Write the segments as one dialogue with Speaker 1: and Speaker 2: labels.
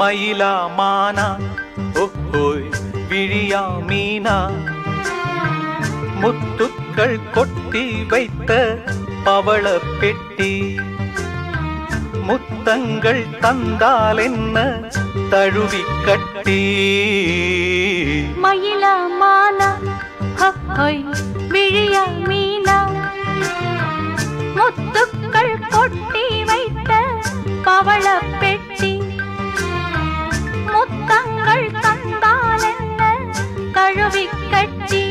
Speaker 1: மயிலா மானா ஒஹோய் விழியா மீனா முத்துக்கள் கொட்டி வைத்த பவள பெட்டி முத்தங்கள் தந்தால் என்ன தழுவி கட்டி
Speaker 2: மயிலா மானா ஹொய் விழியா மீனா முத்துக்கள் கொட்டி வைத்த பவள பெட்டி முத்தங்கள் தந்தால் என்ன கழுவி கட்டி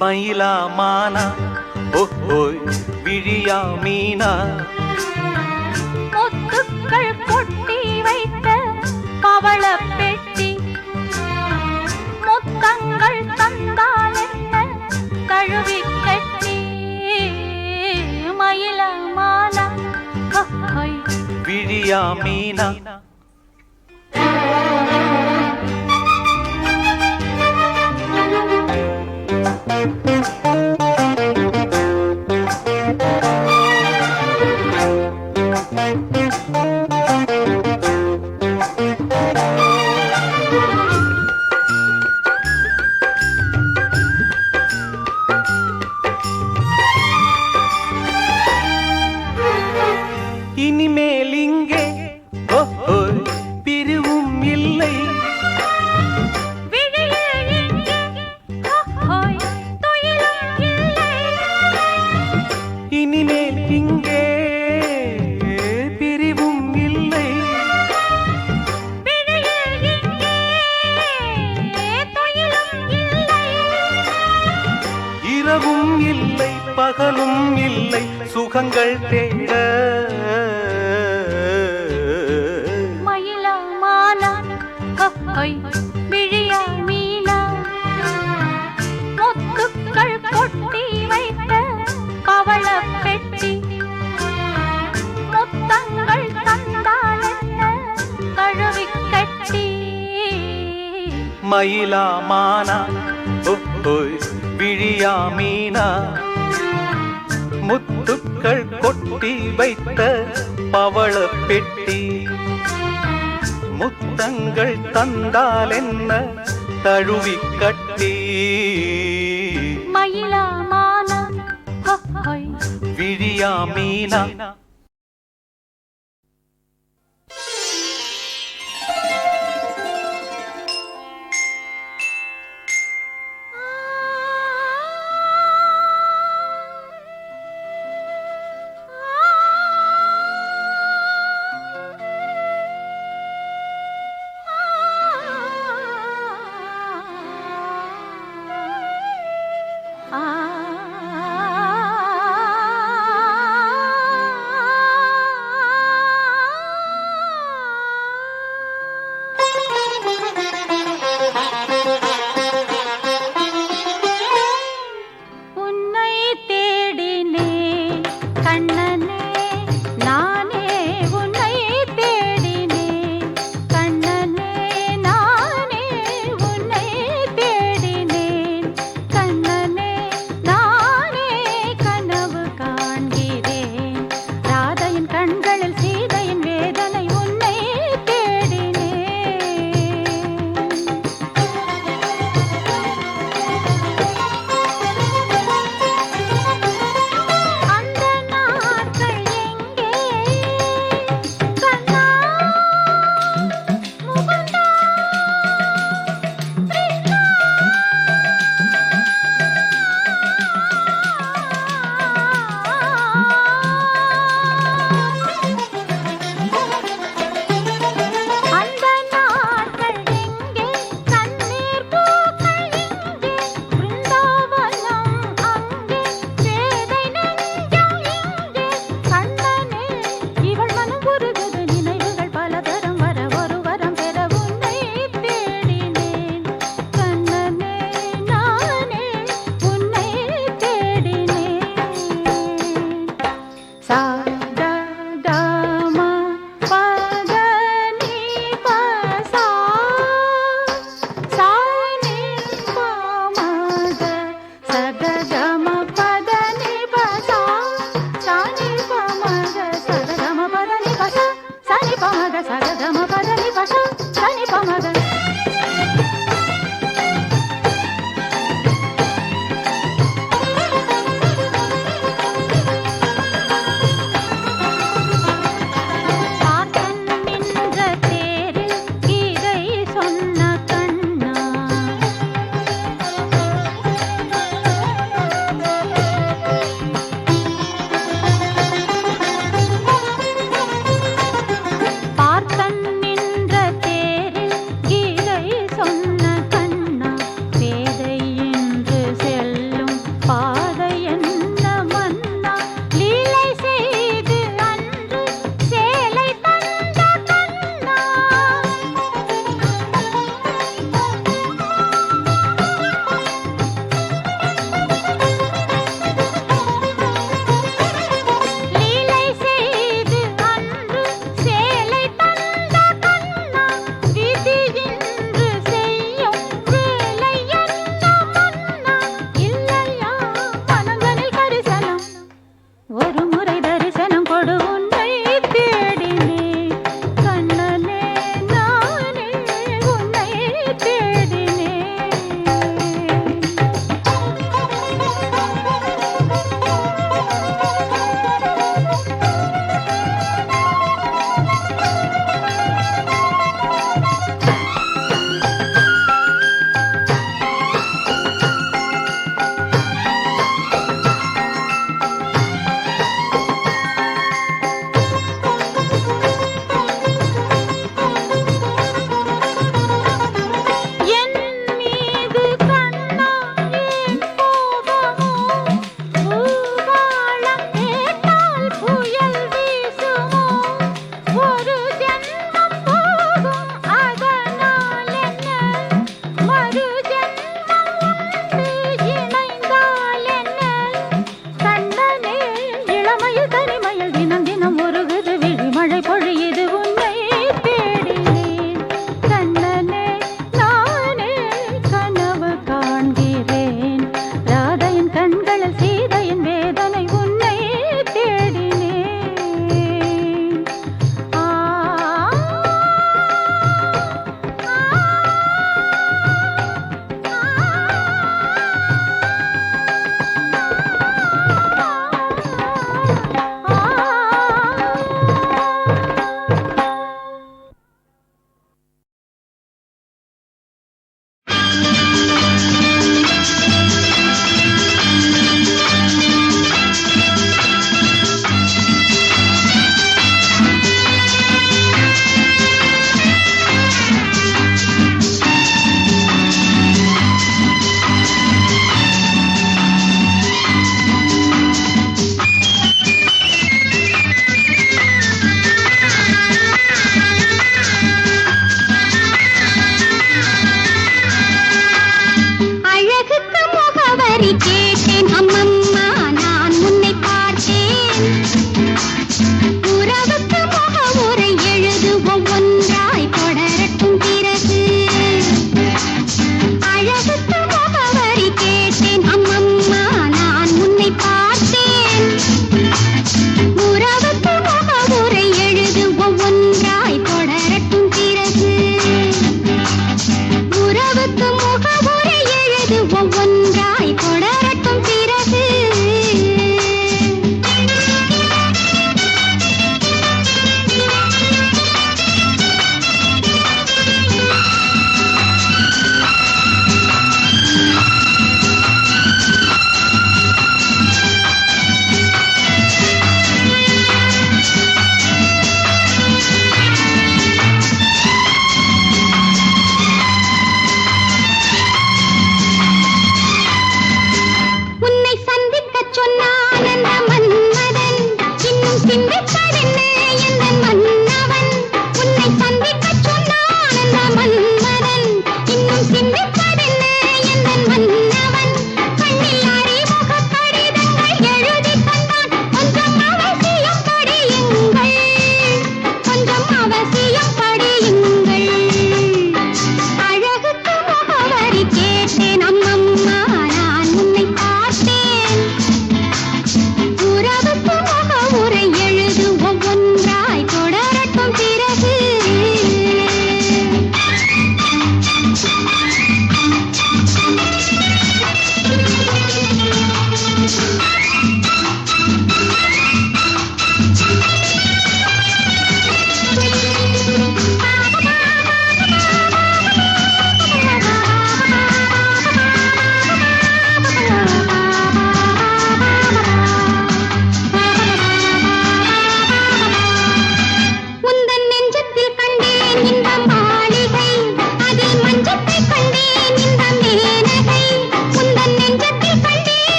Speaker 1: மயிலா மானா? ஓஹோய் விழியா மீனா?
Speaker 2: முத்துக்கள் கொட்டி வைத்த பவள பெட்டி. முத்தங்கள் தந்தால் என்ன கழுவி கட்டி. மயில மாலா
Speaker 1: விழியா மீனா? ഇനിമേലിങ്കെ ഓ
Speaker 2: மயிலா மானா?
Speaker 1: ஓஹோய் விழியா மீனா? முத்துக்கள் கொட்டி வைத்த பவள பெட்டி? முத்தங்கள் தந்தால் என்ன தழுவி கட்டி?
Speaker 2: மயிலா மானா?
Speaker 1: விழியா மீனா?
Speaker 3: 啊。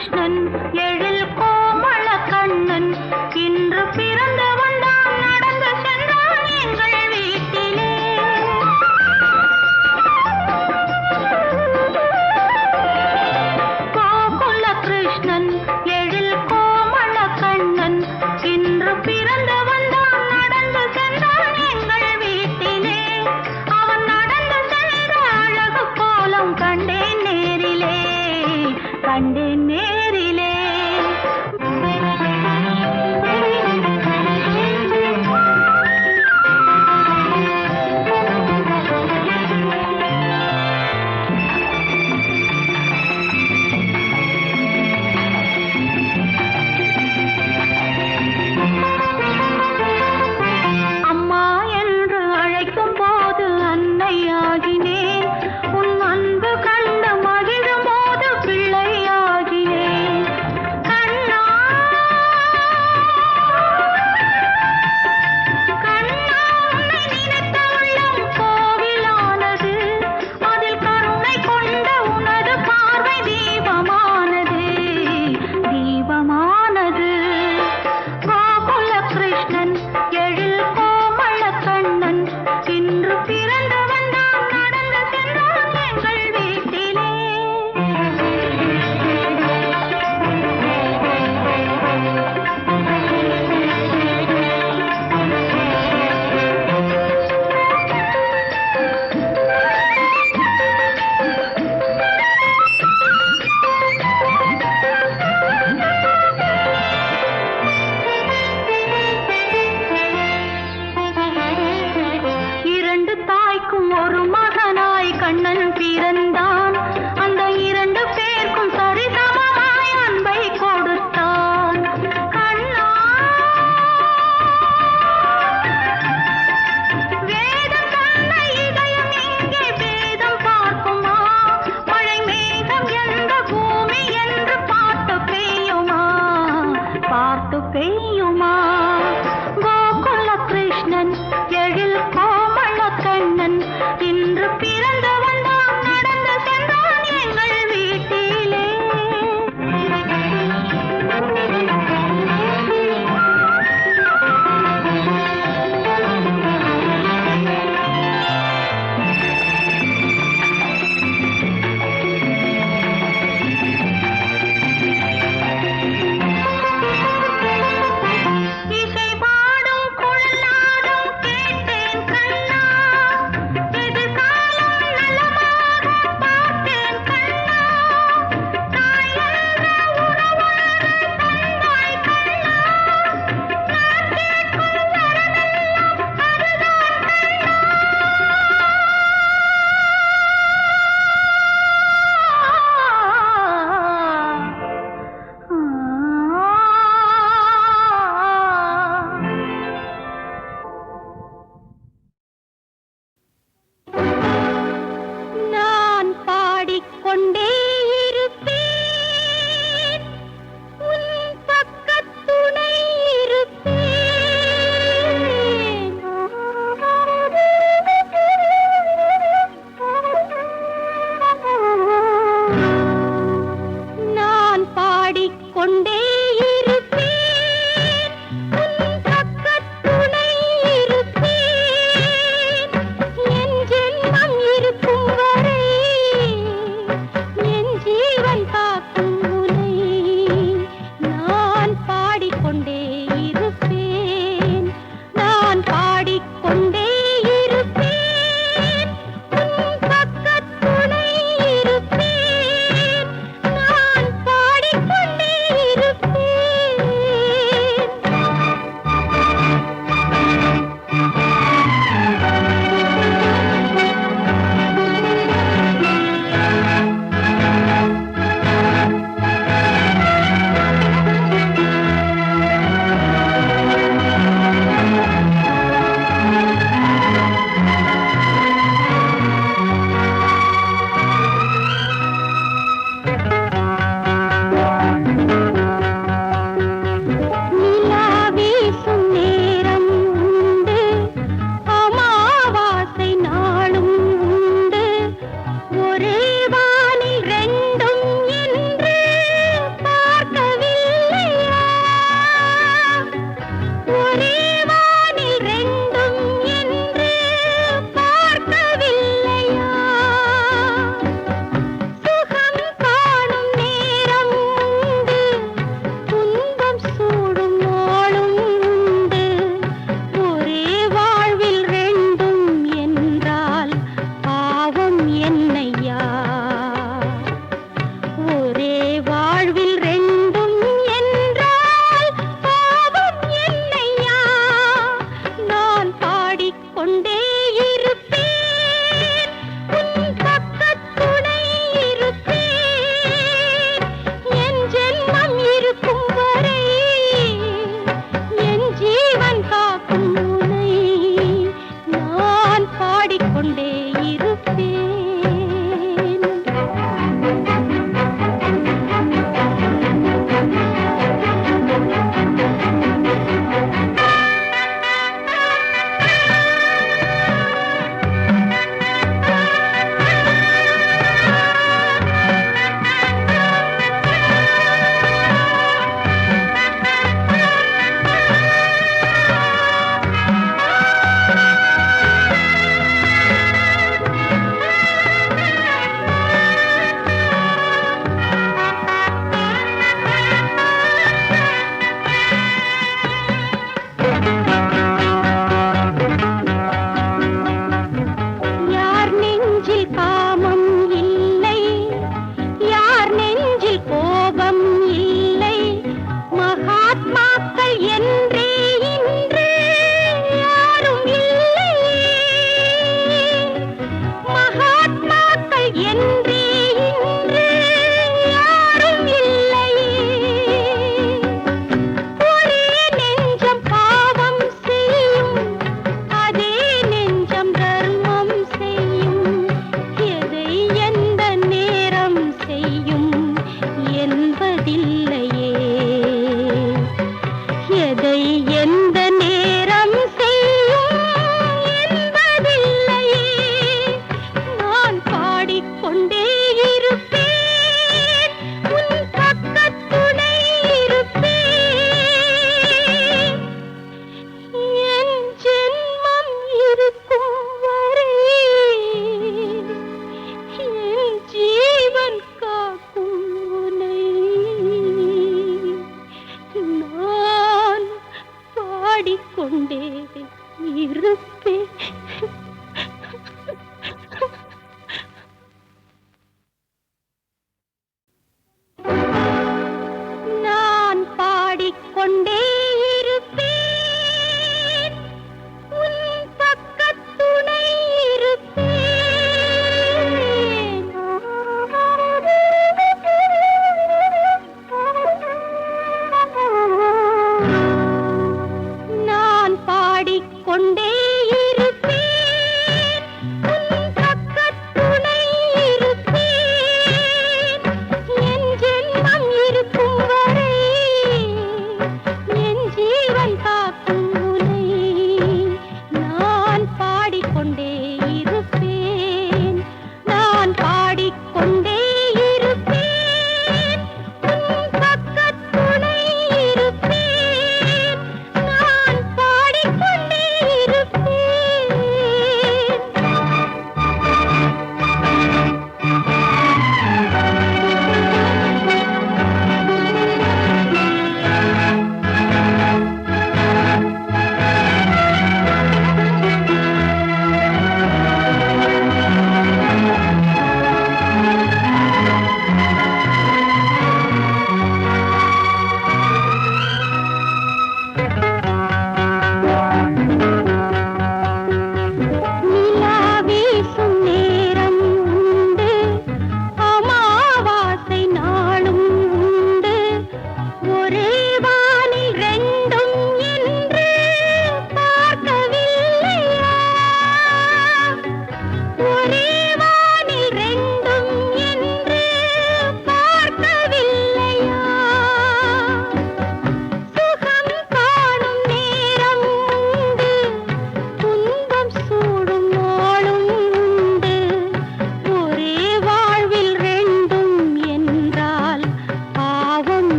Speaker 3: கிருஷ்ணன் எழில்